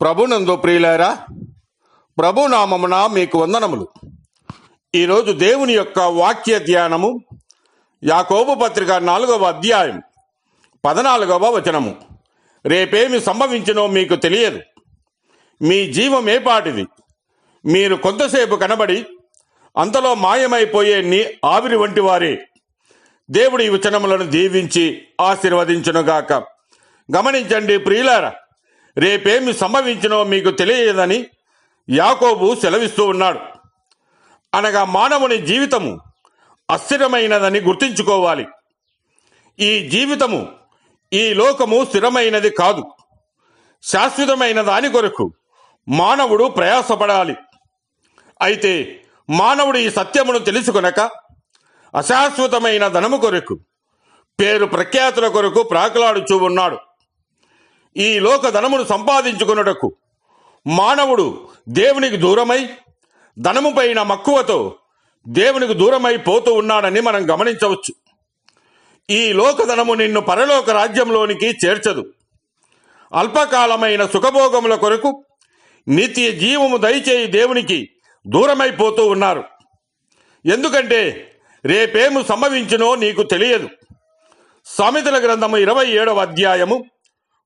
ప్రభునందు ప్రియులారా ప్రభునామమున మీకు వందనములు. ఈరోజు దేవుని యొక్క వాక్య ధ్యానము యాకోబు పత్రిక నాలుగవ అధ్యాయం పదనాలుగవ వచనము. రేపేమి సంభవించినో మీకు తెలియదు. మీ జీవం ఏపాటిది మీరు కొంతసేపు కనబడి అంతలో మాయమైపోయే నీ ఆవిరి వంటి వారే. దేవుడి ఈ వచనములను దీవించి ఆశీర్వదించునుగాక. గమనించండి ప్రియులారా రేపేమి సంభవించినో మీకు తెలియదని యాకోబు సెలవిస్తూ ఉన్నాడు. అనగా మానవుని జీవితము అస్థిరమైనదని గుర్తుంచుకోవాలి. ఈ జీవితము ఈ లోకము స్థిరమైనది కాదు. శాశ్వతమైన దాని కొరకు మానవుడు ప్రయాసపడాలి. అయితే మానవుడు ఈ సత్యమును తెలుసుకొనక అశాశ్వతమైన ధనము కొరకు పేరు ప్రఖ్యాతుల కొరకు ప్రాకులాడుచూ ఉన్నాడు. ఈ లోక ధనమును సంపాదించుకొనుటకు. మానవుడు దేవునికి దూరమై ధనము పైన మక్కువతో దేవునికి దూరమై పోతూ ఉన్నాడని మనం గమనించవచ్చు. ఈ లోకధనము నిన్ను పరలోక రాజ్యంలోనికి చేర్చదు. అల్పకాలమైన సుఖభోగముల కొరకు నిత్య జీవము దయచేయి దేవునికి దూరమైపోతూ ఉన్నారు. ఎందుకంటే రేపేము సంభవించునో నీకు తెలియదు. సామెతల గ్రంథము ఇరవై ఏడవ అధ్యాయము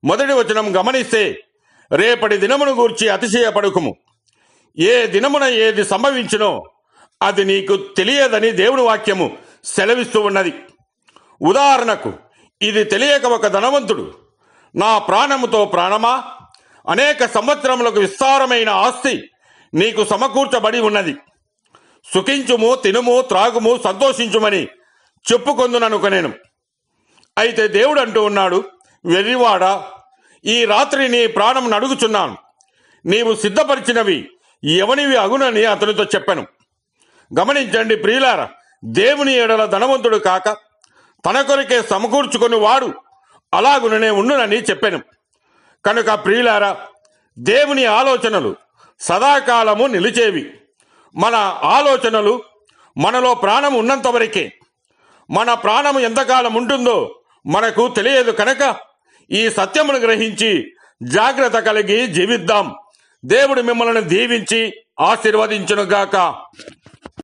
మొదటి వచనం గమనిస్తే రేపటి దినమును గూర్చి అతిశయపడుకుము. ఏ దినమున ఏది సంభవించునో అది నీకు తెలియదని దేవుని వాక్యము సెలవిస్తూ ఉన్నది. ఉదాహరణకు ఇది తెలియక ఒక ధనవంతుడు నా ప్రాణముతో ప్రాణమా? అనేక సంవత్సరములకు విస్తారమైన ఆస్తి నీకు సమకూర్చబడి ఉన్నది. సుఖించుము తినుము త్రాగుము సంతోషించుమని చెప్పుకొందుననుకొనేను. అయితే దేవుడు అంటూ ఉన్నాడు వెర్రివాడా ఈ రాత్రి నీ ప్రాణం నడుగుచున్నాను నీవు సిద్ధపరిచినవి ఎవనివి అగునని అతనితో చెప్పాను. గమనించండి ప్రియులార దేవుని ఎడల ధనవంతుడు కాక తన కొరకే సమకూర్చుకొని వాడు అలాగుననే ఉండునని చెప్పాను. కనుక ప్రియులారా దేవుని ఆలోచనలు సదాకాలము నిలిచేవి. మన ఆలోచనలు మనలో ప్రాణం ఉన్నంత వరకే మన ప్రాణం ఎంతకాలం ఉంటుందో మనకు తెలియదు కనుక ఈ సత్యమును గ్రహించి జాగ్రత్త కలిగి జీవిద్దాం. దేవుడు మిమ్మల్ని దీవించి ఆశీర్వదించునుగాక.